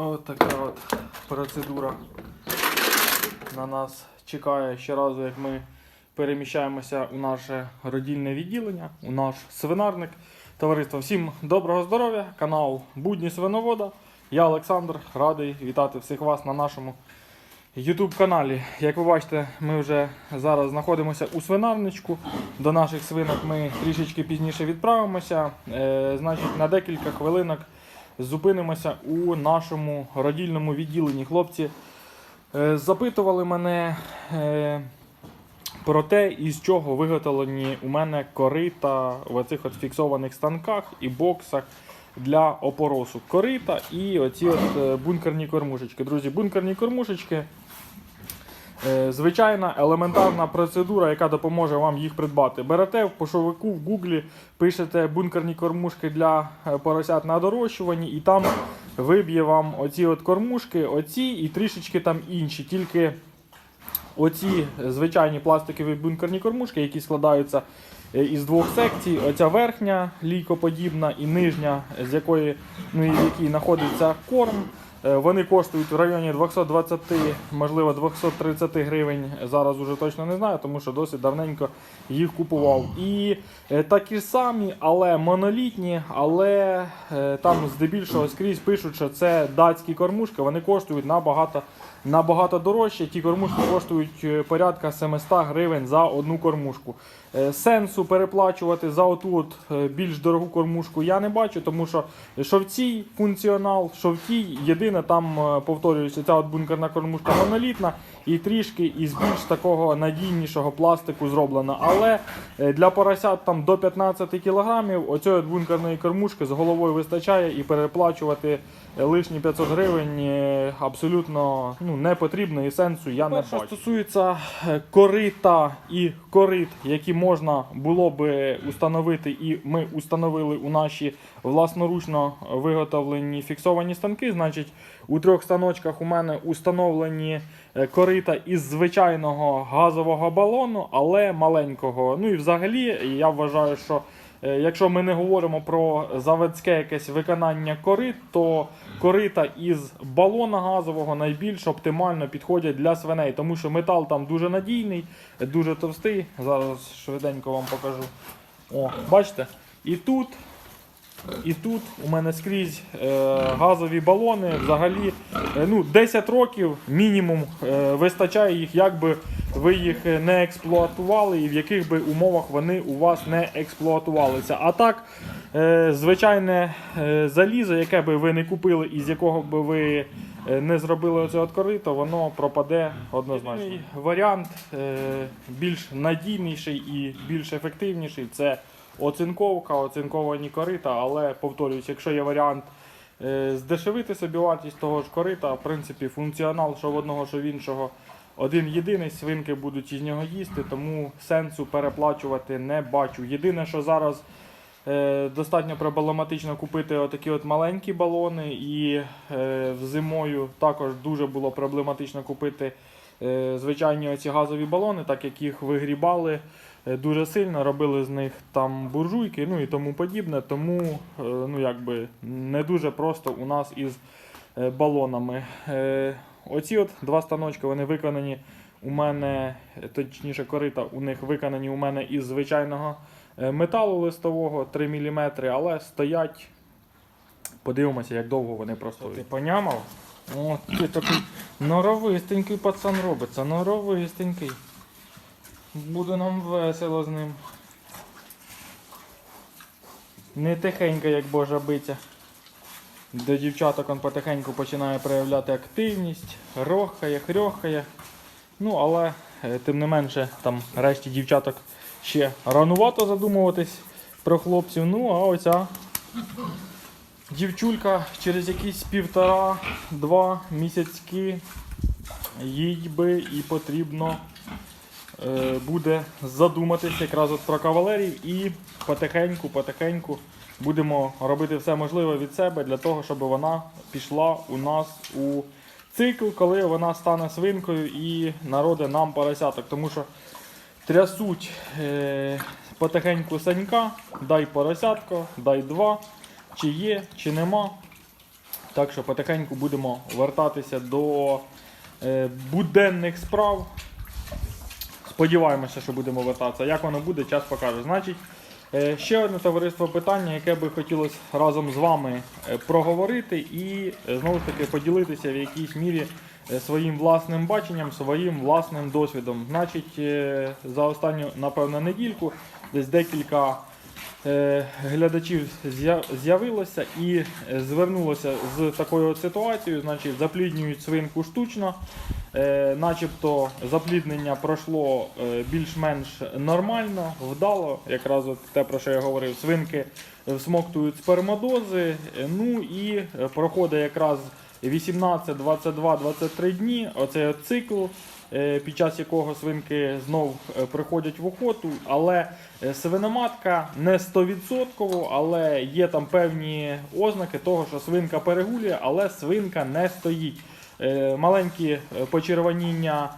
От така от процедура на нас чекає щоразу, як ми переміщаємося у наше родільне відділення, у наш свинарник. Товариство, всім доброго здоров'я! Канал Будні Свиновода. Я Олександр, радий вітати всіх вас на нашому YouTube каналі. Як ви бачите, ми вже зараз знаходимося у свинарничку. До наших свинок ми трішечки пізніше відправимося. Е, значить, на декілька хвилинок зупинимося у нашому родільному відділенні. Хлопці е, запитували мене е, про те, із чого виготовлені у мене корита в оцих от фіксованих станках і боксах для опоросу. Корита і оці от е, бункерні кормушечки. Друзі, бункерні кормушечки. Е, Звичайна елементарна процедура, яка допоможе вам їх придбати. Берете в пошовику в гуглі, пишете бункерні кормушки для е, поросят на дорощуванні, і там виб'є вам оці от кормушки, оці і трішечки там інші. Тільки оці звичайні пластикові бункерні кормушки, які складаються е, із двох секцій. Оця верхня лійкоподібна і нижня, з якої ну, в якій знаходиться корм. Е, Вони коштують в районі 220, можливо 230 гривень. Зараз уже точно не знаю, тому що досить давненько їх купував. І е, такі ж самі, але монолітні, але е, там здебільшого скрізь пишуть, що це датські кормушки, вони коштують набагато, набагато дорожче. Ті кормушки коштують е, порядка 700 гривень за одну кормушку. Е, Сенсу переплачувати за оту от е, більш дорогу кормушку я не бачу, тому що що в цій функціонал, що в тій єдине там повторююся, ця от бункерна кормушка монолітна і трішки із більш такого надійнішого пластику зроблена. Але для поросят там до 15 кілограмів оцієї бункерної кормушки з головою вистачає і переплачувати лишні 500 гривень абсолютно ну, не потрібно і сенсу я не бачу. Що стосується е, корита і корит, які можна було би установити, і ми установили у наші власноручно виготовлені фіксовані станки. Значить, у трьох станочках у мене установлені е, корита із звичайного газового балону, але маленького. Ну і взагалі я вважаю, що е, якщо ми не говоримо про заводське якесь виконання корит, то корита із балона газового найбільш оптимально підходять для свиней, тому що метал там дуже надійний, дуже товстий. Зараз швиденько вам покажу. О, бачите? І тут і тут у мене скрізь е, газові балони. Взагалі е, ну, 10 років мінімум е, вистачає їх, як би ви їх не експлуатували і в яких би умовах вони у вас не експлуатувалися. А так, звичайне е, залізо, яке би ви не купили і з якого би ви е, не зробили оце от воно пропаде однозначно. Єдиний Варіант е, більш надійніший і більш ефективніший це оцинковка, оцинковані корита, але повторюсь, якщо є варіант е, здешевити собі вартість того ж корита, в принципі, функціонал що в одного, що в іншого один єдиний, свинки будуть із нього їсти, тому сенсу переплачувати не бачу. Єдине, що зараз е, достатньо проблематично купити отакі от маленькі балони, і е, зимою також дуже було проблематично купити е, звичайні оці газові балони, так як їх вигрібали е, дуже сильно, робили з них там буржуйки, ну і тому подібне. Тому е, ну, якби, не дуже просто у нас із е, балонами. Е, Оці от два станочки вони виконані у мене, е, точніше, корита у них виконані у мене із звичайного е, металу листового 3 мм, але стоять. Подивимося, як довго вони простоють. Ти понямав? О, ти такий норовистенький пацан робиться, норовистенький. Буде нам весело з ним. Не тихенько, як божа биця. До дівчаток він потихеньку починає проявляти активність, рохкає, хрьохкає. Ну, але е, тим не менше, там решті дівчаток ще ранувато задумуватись про хлопців. Ну, а оця дівчулька через якісь півтора-два місяцьки їй би і потрібно е, буде задуматись якраз от про кавалерів і потихеньку, потихеньку будемо робити все можливе від себе для того, щоб вона пішла у нас у цикл, коли вона стане свинкою і народить нам поросяток. Тому що трясуть е, потихеньку санька, дай поросятко, дай два, чи є, чи нема. Так що потихеньку будемо вертатися до е, буденних справ. Сподіваємося, що будемо вертатися. Як воно буде, час покаже. Значить, е, ще одне товариство питання, яке би хотілося разом з вами е, проговорити і е, знову ж таки поділитися в якійсь мірі своїм власним баченням, своїм власним досвідом. Значить, е, за останню, напевно, недільку десь декілька е, глядачів з'явилося і е, звернулося з такою ситуацією, значить, запліднюють свинку штучно, е, начебто запліднення пройшло е, більш-менш нормально, вдало, якраз от те, про що я говорив, свинки всмоктують спермодози, е, ну і е, проходить якраз 18, 22, 23 дні, оцей цикл, е, під час якого свинки знов е, приходять в охоту, але е, свиноматка не 100%, але є там певні ознаки того, що свинка перегулює, але свинка не стоїть. Маленькі почервоніння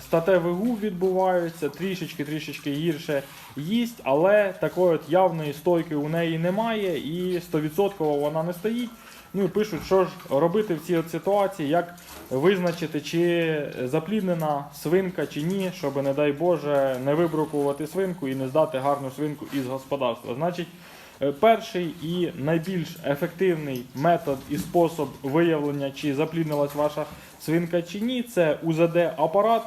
статевих губ відбуваються, трішечки-трішечки гірше їсть, але такої от явної стойки у неї немає і 100% вона не стоїть. Ну і пишуть, що ж робити в цій ситуації, як визначити, чи запліднена свинка чи ні, щоб, не дай Боже, не вибрукувати свинку і не здати гарну свинку із господарства. Значить, е, перший і найбільш ефективний метод і спосіб виявлення, чи запліднилась ваша свинка чи ні, це УЗД-апарат.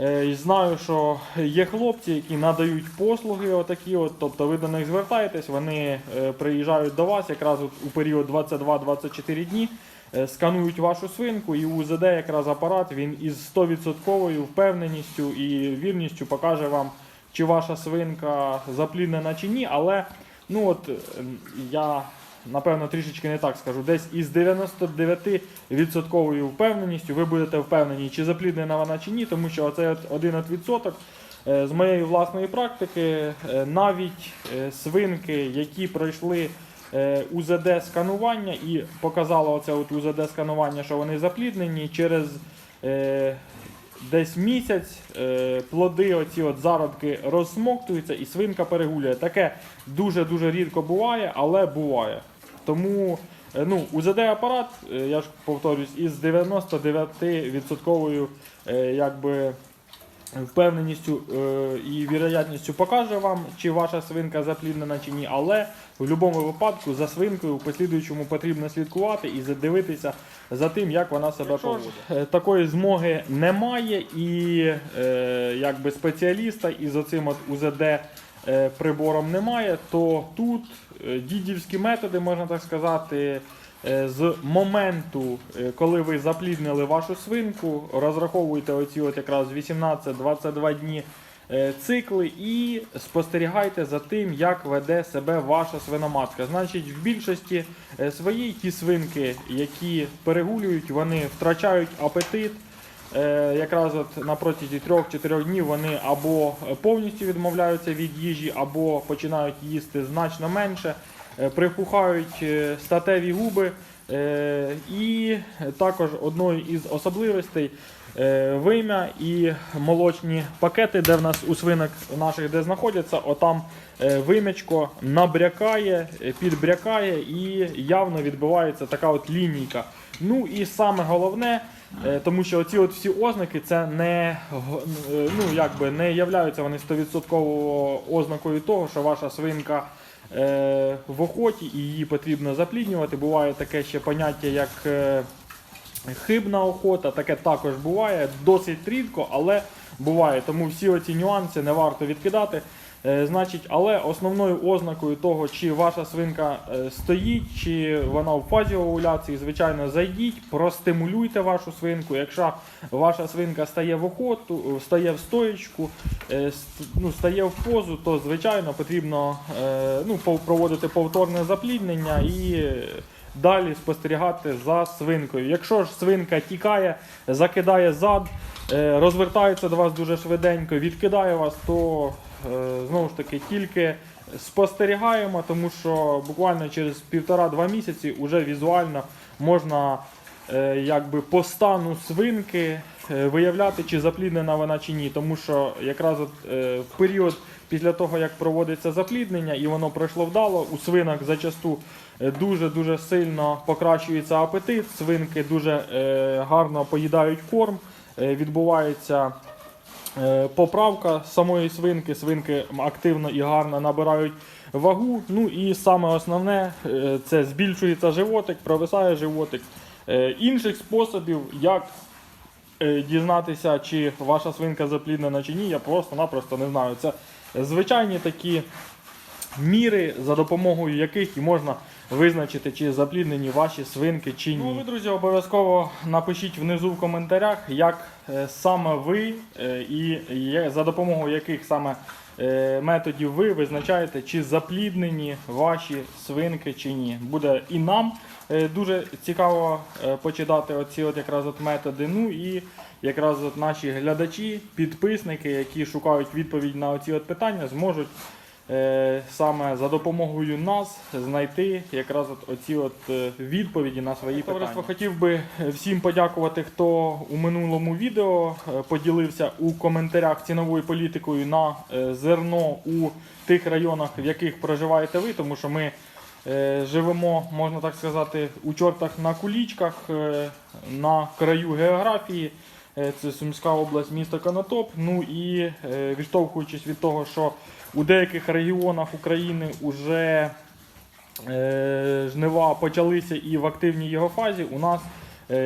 Е, і Знаю, що є хлопці, які надають послуги, отакі от, тобто ви до них звертаєтесь, вони е, приїжджають до вас якраз у період 22-24 дні, е, сканують вашу свинку, і УЗД якраз апарат він із 100% впевненістю і вірністю покаже вам, чи ваша свинка запліднена чи ні. Але ну от е, я напевно трішечки не так скажу, десь із 99% впевненістю ви будете впевнені, чи запліднена вона чи ні, тому що оцей один відсоток. е, З моєї власної практики, е, навіть е, свинки, які пройшли УЗД-сканування і показало оце от УЗД-сканування, що вони запліднені, через десь місяць плоди, оці от зародки розсмоктуються і свинка перегулює. Таке дуже-дуже рідко буває, але буває. Тому е, ну, УЗД-апарат, е, я ж повторюсь, із 99% е, якби, впевненістю і вірогідністю покаже вам, чи ваша свинка запліднена чи ні. Але в будь-якому випадку за свинкою в послідуючому потрібно слідкувати і задивитися за тим, як вона себе поводить. Такої змоги немає, і якби спеціаліста із оцим от УЗД прибором немає, то тут е, дідівські методи, можна так сказати, е, з моменту, е, коли ви запліднили вашу свинку, розраховуйте оці от якраз 18-22 дні е, цикли і спостерігайте за тим, як веде себе ваша свиноматка. Значить, в більшості е, своїй ті свинки, які перегулюють, вони втрачають апетит. Е, якраз от на протязі 3-4 днів вони або повністю відмовляються від їжі, або починають їсти значно менше, е, припухають е, статеві губи. Е, І також одною із особливостей е, вим'я і молочні пакети, де в нас у свинок наших де знаходяться, отам е, вим'ячко набрякає, е, підбрякає і явно відбувається така от лінійка. Ну і саме головне, е, тому що оці от всі ознаки це не, е, ну, якби не являються вони 100% ознакою того, що ваша свинка е, в охоті і її потрібно запліднювати. Буває таке ще поняття, як е, хибна охота, таке також буває, досить рідко, але буває. Тому всі оці нюанси не варто відкидати. Е, Значить, але основною ознакою того, чи ваша свинка е, стоїть, чи вона в фазі овуляції, звичайно, зайдіть, простимулюйте вашу свинку. Якщо ваша свинка стає в охоту, стає в стоєчку, е, ну, стає в позу, то звичайно потрібно е, ну, проводити повторне запліднення і е, далі спостерігати за свинкою. Якщо ж свинка тікає, закидає зад, е, розвертається до вас дуже швиденько, відкидає вас, то е, знову ж таки тільки спостерігаємо, тому що буквально через півтора-два місяці вже візуально можна е, якби по стану свинки е, виявляти, чи запліднена вона чи ні. Тому що якраз от, е, в період після того, як проводиться запліднення і воно пройшло вдало, у свинок зачасту е, дуже-дуже сильно покращується апетит, свинки дуже е, гарно поїдають корм, е, відбувається е, поправка самої свинки. Свинки активно і гарно набирають вагу. Ну і саме основне е, це збільшується животик, провисає животик. Е, Інших способів, як е, дізнатися, чи ваша свинка запліднена чи ні, я просто-напросто не знаю. Це звичайні такі міри, за допомогою яких можна визначити, чи запліднені ваші свинки чи ні. Ну, ви, друзі, обов'язково напишіть внизу в коментарях, як е, саме ви е, і за допомогою яких саме е, методів ви визначаєте, чи запліднені ваші свинки чи ні. Буде і нам дуже цікаво почитати оці от якраз от методи. Ну і якраз от наші глядачі, підписники, які шукають відповідь на оці от питання, зможуть саме за допомогою нас знайти якраз от оці от е, відповіді на свої питання. Хотів би всім подякувати, хто у минулому відео е, поділився у коментарях ціновою політикою на е, зерно у тих районах, в яких проживаєте ви, тому що ми. Е, Живемо, можна так сказати, у чортах на кулічках, е, на краю географії. Е, Це Сумська область, місто Конотоп. Ну і е, відштовхуючись від того, що у деяких регіонах України вже е, жнива почалися і в активній його фазі, у нас,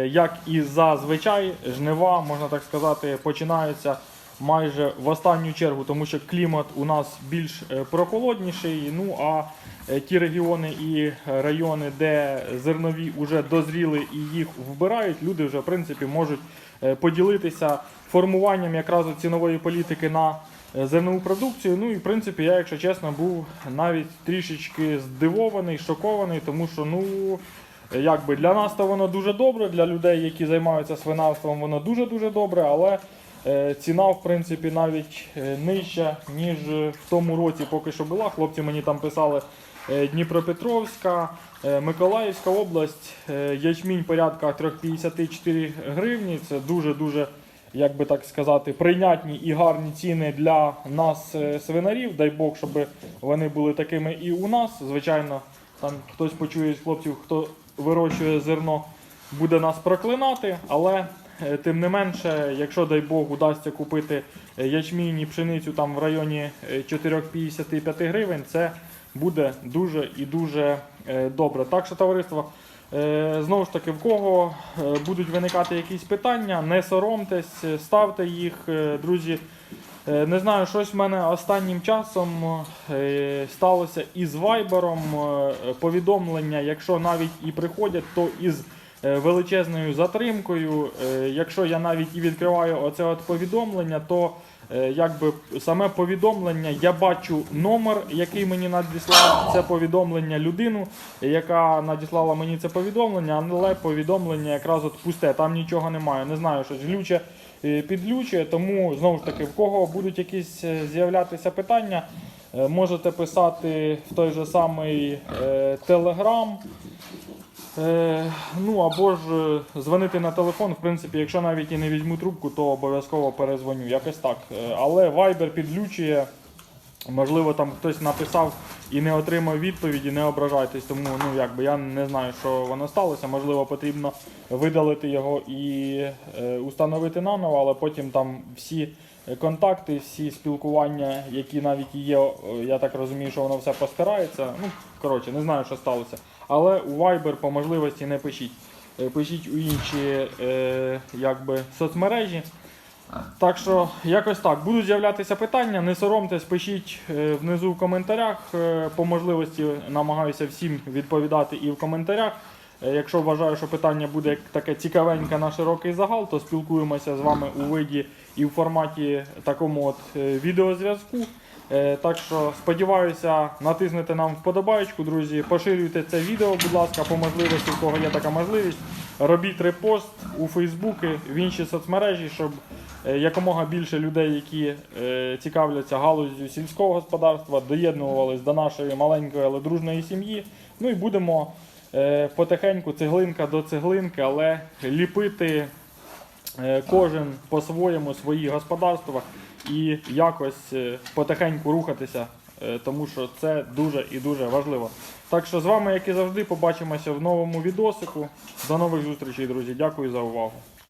як і зазвичай, жнива, можна так сказати, починаються майже в останню чергу, тому що клімат у нас більш е, прохолодніший. Ну а е, ті регіони і райони, де зернові вже дозріли і їх вбирають, люди вже в принципі можуть е, поділитися формуванням якраз цінової політики на е, зернову продукцію. Ну і в принципі, я, якщо чесно, був навіть трішечки здивований, шокований, тому що ну. е, Якби для нас то воно дуже добре, для людей, які займаються свинарством, воно дуже-дуже добре, але е, ціна, в принципі, навіть е, нижча, ніж е, в тому році поки що була. Хлопці мені там писали е, Дніпропетровська, е, Миколаївська область, е, ячмінь порядка 3,54 гривні. Це дуже-дуже, як би так сказати, прийнятні і гарні ціни для нас, е, свинарів. Дай Бог, щоб вони були такими і у нас. Звичайно, там хтось почує з хлопців, хто вирощує зерно, буде нас проклинати, але е, тим не менше, якщо дай Бог удасться купити е, ячмінь і пшеницю там в районі е, 4,55 гривень, це буде дуже і дуже е, добре. Так що, товариство, е, знову ж таки, в кого е, будуть виникати якісь питання, не соромтесь, е, ставте їх, е, друзі. Е, Не знаю, щось в мене останнім часом е, сталося із вайбером. е, Повідомлення, якщо навіть і приходять, то із е, величезною затримкою. Е, Якщо я навіть і відкриваю оце от повідомлення, то е, якби саме повідомлення я бачу номер, який мені надіслав це повідомлення людину, яка надіслала мені це повідомлення, але повідомлення якраз от пусте, там нічого немає. Не знаю, щось глюче е, підглючує, тому знову ж таки, в кого будуть якісь е, з'являтися питання, е, можете писати в той же самий е. Е, ну або ж е, дзвонити на телефон, в принципі, якщо навіть і не візьму трубку, то обов'язково перезвоню. Якось так. Е, але Viber підглючує. Можливо, там хтось написав і не отримав відповіді, не ображайтесь, тому ну якби я не знаю, що воно сталося. Можливо, потрібно видалити його і е, установити наново, але потім там всі контакти, всі спілкування, які навіть є, я так розумію, що воно все постирається. Ну, коротше, не знаю, що сталося. Але у Viber по можливості не пишіть. Е, Пишіть у інші е, якби, соцмережі. Так що якось так. Будуть з'являтися питання, не соромтесь, пишіть е, внизу в коментарях. Е, По можливості намагаюся всім відповідати і в коментарях. Е, Якщо вважаю, що питання буде таке цікавеньке на широкий загал, то спілкуємося з вами у виді і в форматі такому от е, відеозв'язку. Е, Так що сподіваюся, натиснете нам вподобайку, друзі. Поширюйте це відео, будь ласка, по можливості, у кого є така можливість. Робіть репост у Фейсбуки, в інші соцмережі, щоб якомога більше людей, які цікавляться галузю сільського господарства, доєднувались до нашої маленької, але дружної сім'ї. Ну і будемо потихеньку цеглинка до цеглинки, але ліпити е, кожен по-своєму свої господарства і якось е, потихеньку рухатися е, тому що це дуже і дуже важливо. Так що з вами, як і завжди, побачимося в новому відосику. До нових зустрічей, друзі. Дякую за увагу.